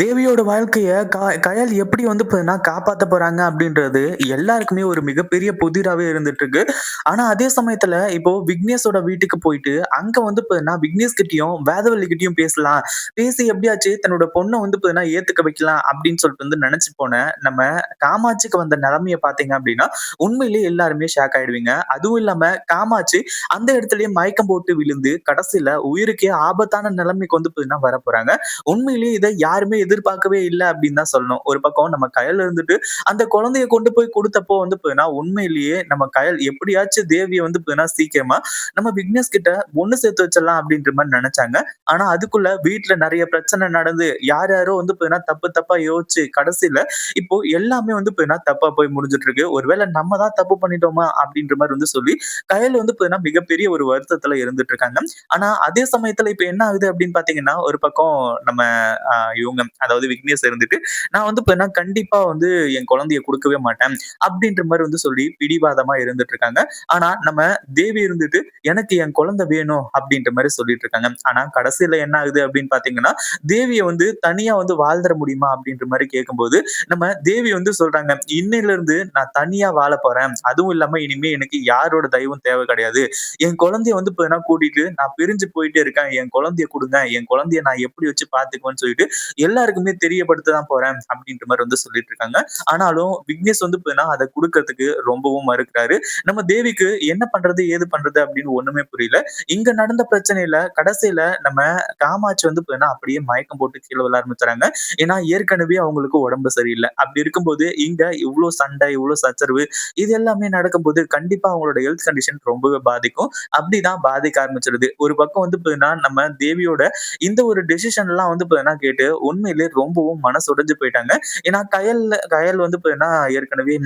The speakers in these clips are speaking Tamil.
தேவியோட வாழ்க்கைய க கயல் எப்படி வந்து பார்த்தீங்கன்னா காப்பாத்த போறாங்க அப்படின்றது எல்லாருக்குமே ஒரு மிகப்பெரிய புதிராவே இருந்துட்டு இருக்கு. ஆனா அதே சமயத்துல இப்போ விக்னேஷோட வீட்டுக்கு போயிட்டு அங்க வந்து பார்த்தீங்கன்னா விக்னேஷ் கிட்டயும், வேதவல்லி கிட்டயும் பேசலாம். பேசி எப்படியாச்சு தன்னோட பொண்ணை வந்து பார்த்தீங்கன்னா ஏத்துக்க வைக்கலாம் அப்படின்னு சொல்லிட்டு வந்து நினைச்சு போன நம்ம காமாட்சிக்கு வந்த நிலைமைய பாத்தீங்க அப்படின்னா, உண்மையிலேயே எல்லாருமே ஷாக் ஆயிடுவீங்க. அதுவும் இல்லாம காமாட்சி அந்த இடத்துலயே மயக்கம் போட்டு விழுந்து கடைசியில உயிருக்கே ஆபத்தான நிலைமைக்கு வந்து பார்த்தீங்கன்னா போறாங்க உண்மையிலேயே இதை யாருமே எதிர்பார்க்கவே இல்லை அப்படின்னு தான் சொல்லணும். ஒரு பக்கம் நம்ம கயல் இருந்துட்டு அந்த குழந்தைய கொண்டு போய் கொடுத்தப்போ வந்து பார்த்தீங்கன்னா, உண்மையிலேயே நம்ம கயல் எப்படியாச்சும் தேவியை வந்து பார்த்தீங்கன்னா சீக்கிரமா நம்ம விக்னேஷ் கிட்ட ஒண்ணு சேர்த்து வச்சிடலாம் அப்படின்ற மாதிரி நினைச்சாங்க ஆனா அதுக்குள்ள வீட்டுல நிறைய பிரச்சனை நடந்து யார் யாரோ வந்து பார்த்தீங்கன்னா தப்பு தப்பா யோசிச்சு கடைசியில இப்போ எல்லாமே வந்து பார்த்தீங்கன்னா தப்பா போய் முடிஞ்சுட்டு இருக்கு. ஒருவேளை நம்ம தான் தப்பு பண்ணிட்டோமா அப்படின்ற மாதிரி வந்து சொல்லி கயல் வந்து பார்த்தீங்கன்னா மிகப்பெரிய ஒரு வருத்தத்துல இருந்துட்டு இருக்காங்க. ஆனா அதே சமயத்துல இப்ப என்ன ஆகுது அப்படின்னு பாத்தீங்கன்னா ஒரு பக்கம் நம்ம இவங்க இவங்க அதாவது விக்னேஷ் இருந்துட்டு, நான் வந்து இப்போ நான் கண்டிப்பா வந்து என் குழந்தைய கொடுக்கவே மாட்டேன். அப்படின்ற மாதிரி வந்து சொல்லி பிடிவாதமா இருந்துட்டு இருக்காங்க. ஆனா நம்ம தேவி இருந்துட்டு, எனக்கு என் குழந்தை வேணும் அப்படின்ற மாதிரி சொல்லிட்டு இருக்காங்க. ஆனா கடைசியில என்ன ஆகுது அப்படின்னு பாத்தீங்கன்னா தேவியை வந்து தனியா வந்து வாழ்ந்துட முடியுமா அப்படின்ற மாதிரி கேட்கும்போது, நம்ம தேவி வந்து சொல்றாங்க, இன்னையிலிருந்து நான் தனியா வாழ போறேன். அதுவும் இல்லாம இனிமே எனக்கு யாரோட தயவும் தேவை கிடையாது. என் குழந்தைய வந்து இப்போ கூட்டிட்டு நான் பிரிஞ்சு போயிட்டே இருக்கேன். என் குழந்தைய கொடுங்க என் குழந்தைய நான் எப்படி வச்சு பாத்துக்குவேன்னு சொல்லிட்டு எல்லாருக்குமே தெரியப்படுத்த தான் போறேன் அப்படின்ற மாதிரி வந்து சொல்லிட்டு இருக்காங்க. ஆனாலும் விக்னேஷ் வந்து அதை கொடுக்கறதுக்கு ரொம்பவும் மறுக்கிறாரு. நம்ம தேவிக்கு என்ன பண்றது? ஏது பண்றது? அப்படின்னு ஒண்ணுமே புரியல. இங்க நடந்த பிரச்சனையில கடைசியில நம்ம காமாட்சி வந்து அப்படியே மயக்கம் போட்டு கீழே விழ ஆரம்பிச்சுறாங்க. ஏன்னா ஏற்கனவே அவங்களுக்கு உடம்பு சரியில்லை அப்படி இருக்கும்போது இங்க இவ்வளவு சண்டை, இவ்வளவு சச்சரவு இது எல்லாமே நடக்கும்போது கண்டிப்பா அவங்களோட ஹெல்த் கண்டிஷன் ரொம்பவே பாதிக்கும். அப்படிதான் பாதிக்க ஆரம்பிச்சிருது ஒரு பக்கம் வந்து நம்ம தேவியோட இந்த ஒரு டெசிஷன்லாம் வந்து கேட்டு கேட்டு உண்மையிலே ரொம்பவும் மனசு உடைஞ்சு போயிட்டாங்க. ஏன்னா கயல் கயல் வந்து பார்த்தீங்கன்னா ஏற்கனவே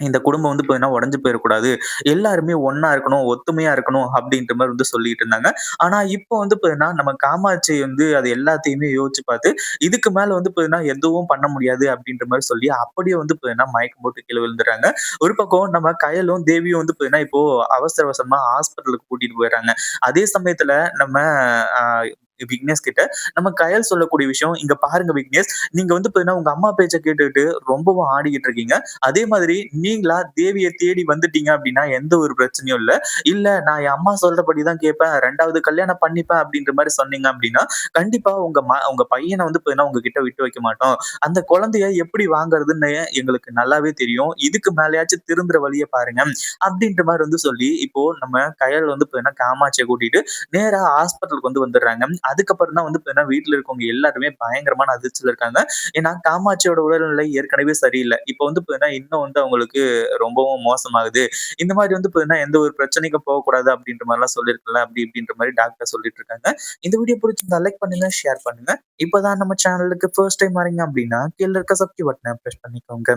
இந்த குடும்பம் வந்து பார்த்தீங்கன்னா உடஞ்சு போயிடக்கூடாது எல்லாருமே ஒன்னா இருக்கணும், ஒத்துமையா இருக்கணும் அப்படின்ற மாதிரி வந்து சொல்லிட்டு இருந்தாங்க. ஆனா இப்போ வந்து பார்த்தீங்கன்னா, நம்ம காமாட்சி வந்து அது எல்லாத்தையுமே யோசிச்சு பார்த்து, இதுக்கு மேல வந்து பார்த்தீங்கன்னா எதுவும் பண்ண முடியாது அப்படின்ற மாதிரி சொல்லி அப்படியே வந்து பார்த்தீங்கன்னா மயக்கம் போட்டு கீழே விழுந்துடுறாங்க ஒரு பக்கம் நம்ம கயலும், தேவியும் வந்து பார்த்தீங்கன்னா இப்போ அவசர அவசரமா ஹாஸ்பிட்டலுக்கு கூட்டிட்டு போயிடுறாங்க. அதே சமயத்துல நம்ம விக்னேஷ் கிட்ட நம்ம கயல் சொல்லக்கூடிய விஷயம், "இங்க பாருங்க விக்னேஷ், நீங்க வந்து பார்த்தீங்கன்னா உங்க அம்மா பேச்ச கேட்டுக்கிட்டு ரொம்பவும் ஆடிக்கிட்டு இருக்கீங்க. அதே மாதிரி நீங்களா தேவியை தேடி வந்துட்டீங்க அப்படின்னா எந்த ஒரு பிரச்சனையும் இல்ல. இல்ல நான் என் அம்மா சொல்றபடி தான் கேட்பேன். ரெண்டாவது கல்யாணம் பண்ணிப்பேன் அப்படின்ற மாதிரி சொன்னீங்க அப்படின்னா, கண்டிப்பா உங்க உங்க பையனை வந்து உங்ககிட்ட விட்டு வைக்க மாட்டோம். அந்த குழந்தைய எப்படி வாங்குறதுன்னு எங்களுக்கு நல்லாவே தெரியும். இதுக்கு மேலயாச்சும் திருந்துற வழியை பாருங்க." அப்படின்ற மாதிரி வந்து சொல்லி, இப்போ நம்ம கயல் வந்து காமாட்சியை கூட்டிட்டு நேரா ஹாஸ்பிட்டலுக்கு வந்து வந்துடுறாங்க. அதுக்கப்புறம் தான் வந்து பார்த்தீங்கன்னா வீட்டில் இருக்கவங்க எல்லாருமே பயங்கரமான அதிர்ச்சியில் இருக்காங்க. ஏன்னா காமாட்சியோட உடல்நிலை ஏற்கனவே சரியில்லை இப்போ வந்து பார்த்தீங்கன்னா இன்னும் வந்து அவங்களுக்கு ரொம்பவும் மோசமாகுது. இந்த மாதிரி வந்து பார்த்தீங்கன்னா எந்த ஒரு பிரச்சனைக்கும் போகக்கூடாது அப்படின்ற மாதிரிலாம் சொல்லியிருக்கல. அப்படி இப்படின்ற மாதிரி டாக்டர் சொல்லிட்டு இருக்காங்க. இந்த வீடியோ பிடிச்சிருந்தா லைக் பண்ணுங்க, ஷேர் பண்ணுங்க. இப்போதான் நம்ம சேனலுக்கு ஃபர்ஸ்ட் டைம் வரீங்க அப்படின்னா, கீழே இருக்க சப்ஸ்கிரைப் பட்டனை ப்ரெஸ் பண்ணிக்கோங்க.